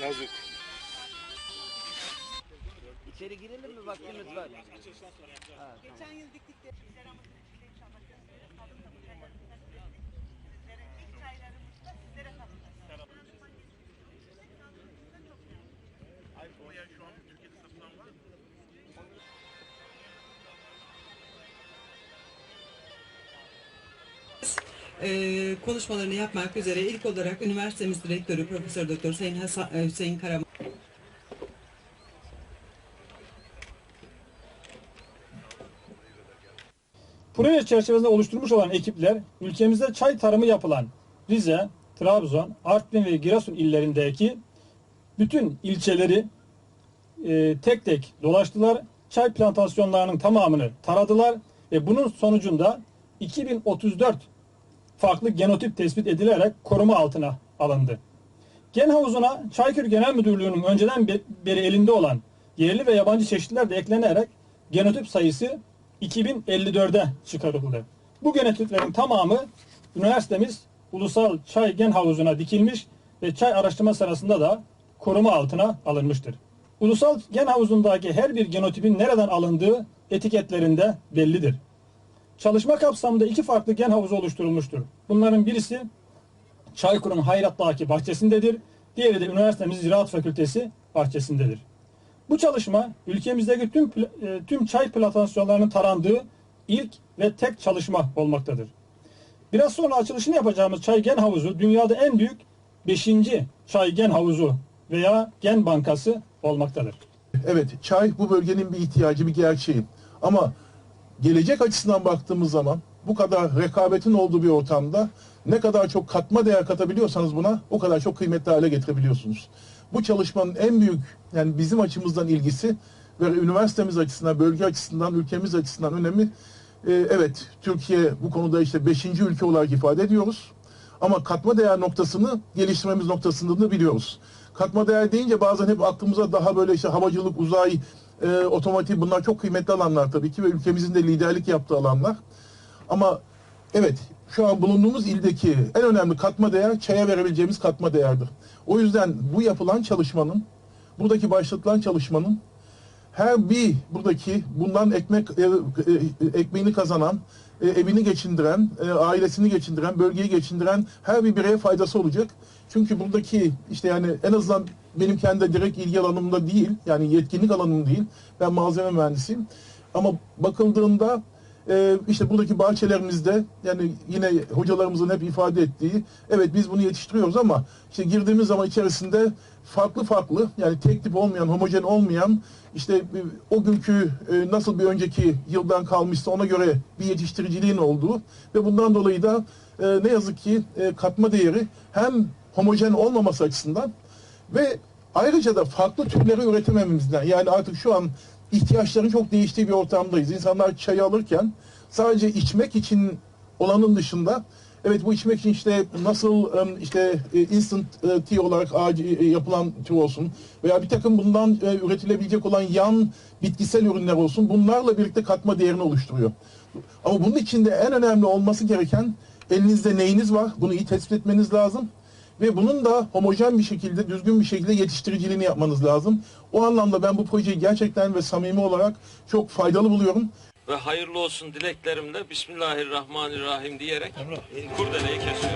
Yazık. İçeri girelim mi vaktimiz var? Ha, Geçen yıl inşallah gösteririz. Fabrika mücevherlerinden ürettik. Sizlere ilk. Ay şu an Eee, konuşmalarını yapmak üzere ilk olarak üniversitemiz direktörü Profesör Doktor Sayın Hasan, e, Hüseyin Karaman Proje çerçevesinde oluşturmuş olan ekipler ülkemizde çay tarımı yapılan Rize, Trabzon, Artvin ve Giresun illerindeki bütün ilçeleri e, tek tek dolaştılar. Çay plantasyonlarının tamamını taradılar ve bunun sonucunda 2034 farklı genotip tespit edilerek koruma altına alındı. Gen havuzuna Çaykur Genel Müdürlüğü'nün önceden be- beri elinde olan yerli ve yabancı çeşitler de eklenerek genotip sayısı 2054'e çıkarıldı. Bu genotiplerin tamamı üniversitemiz Ulusal Çay Gen Havuzu'na dikilmiş ve çay araştırma sırasında da koruma altına alınmıştır. Ulusal Gen Havuzu'ndaki her bir genotipin nereden alındığı etiketlerinde bellidir. Çalışma kapsamında iki farklı gen havuzu oluşturulmuştur. Bunların birisi Çaykur'un Hayrat'taki bahçesindedir. Diğeri de üniversitemizin Ziraat Fakültesi bahçesindedir. Bu çalışma ülkemizdeki tüm e, tüm çay plantasyonlarının tarandığı ilk ve tek çalışma olmaktadır. Biraz sonra açılışını yapacağımız çay gen havuzu dünyada en büyük 5. çay gen havuzu veya gen bankası olmaktadır. Evet, çay bu bölgenin bir ihtiyacı, bir gerçeği. Ama gelecek açısından baktığımız zaman bu kadar rekabetin olduğu bir ortamda ne kadar çok katma değer katabiliyorsanız buna o kadar çok kıymetli hale getirebiliyorsunuz. Bu çalışmanın en büyük yani bizim açımızdan ilgisi ve üniversitemiz açısından, bölge açısından, ülkemiz açısından önemi e, evet Türkiye bu konuda işte 5. ülke olarak ifade ediyoruz. Ama katma değer noktasını geliştirmemiz noktasında da biliyoruz. Katma değer deyince bazen hep aklımıza daha böyle işte havacılık, uzay, e, otomotiv bunlar çok kıymetli alanlar tabii ki ve ülkemizin de liderlik yaptığı alanlar. Ama evet şu an bulunduğumuz ildeki en önemli katma değer çaya verebileceğimiz katma değerdir. O yüzden bu yapılan çalışmanın, buradaki başlatılan çalışmanın her bir buradaki bundan ekmek e, e, ekmeğini kazanan, e, evini geçindiren, e, ailesini geçindiren, bölgeyi geçindiren her bir bireye faydası olacak. Çünkü buradaki işte yani en azından benim kendi direkt ilgi alanımda değil, yani yetkinlik alanım değil. Ben malzeme mühendisiyim. Ama bakıldığında e, işte buradaki bahçelerimizde yani yine hocalarımızın hep ifade ettiği evet biz bunu yetiştiriyoruz ama işte girdiğimiz zaman içerisinde farklı farklı yani tek tip olmayan homojen olmayan işte o günkü e, nasıl bir önceki yıldan kalmışsa ona göre bir yetiştiriciliğin olduğu ve bundan dolayı da e, ne yazık ki e, katma değeri hem homojen olmaması açısından ve ayrıca da farklı türleri üretemememizden yani artık şu an ihtiyaçların çok değiştiği bir ortamdayız. İnsanlar çayı alırken sadece içmek için olanın dışında evet bu içmek için işte nasıl işte e, instant e, tea olarak e, yapılan tea olsun veya bir takım bundan üretilebilecek olan yan bitkisel ürünler olsun bunlarla birlikte katma değerini oluşturuyor. Ama bunun içinde en önemli olması gereken elinizde neyiniz var bunu iyi tespit etmeniz lazım ve bunun da homojen bir şekilde, düzgün bir şekilde yetiştiriciliğini yapmanız lazım. O anlamda ben bu projeyi gerçekten ve samimi olarak çok faydalı buluyorum. ve hayırlı olsun dileklerimle Bismillahirrahmanirrahim diyerek kurdeleyi kesiyoruz.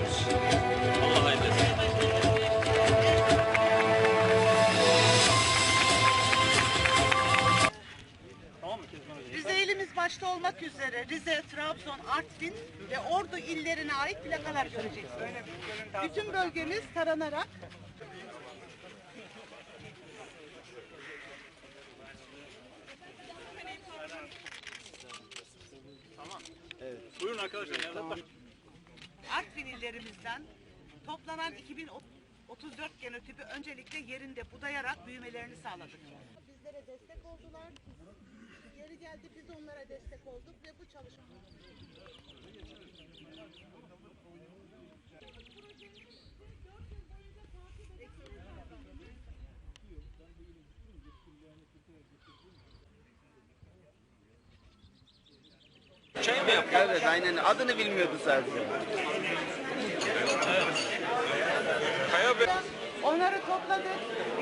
Olmak üzere Rize, Trabzon, Artvin ve Ordu illerine ait plakalar göreceksiniz. Bütün bölgemiz taranarak Buyurun arkadaşlar. Artvin illerimizden toplanan 2034 genotipi öncelikle yerinde budayarak büyümelerini sağladık. Bizlere destek oldular. Yeri geldi biz onlara destek olduk ve bu çalışma Çay mı yapıyor? Evet aynen adını bilmiyordu sadece. Kaya Bey. Onları topladık,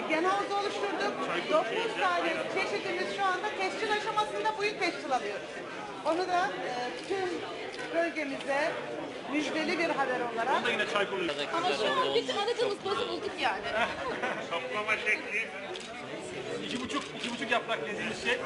genel havuz oluşturduk. 9 tane çeşidimiz şu anda tescil aşamasında bu yıl tescil alıyoruz. Onu da e, tüm bölgemize müjdeli bir haber olarak Yine çay konuyu. Ama şu an bütün aradığımız bozu bulduk yani. Kaplama şekli. İki buçuk, iki buçuk yaprak dediğimiz şey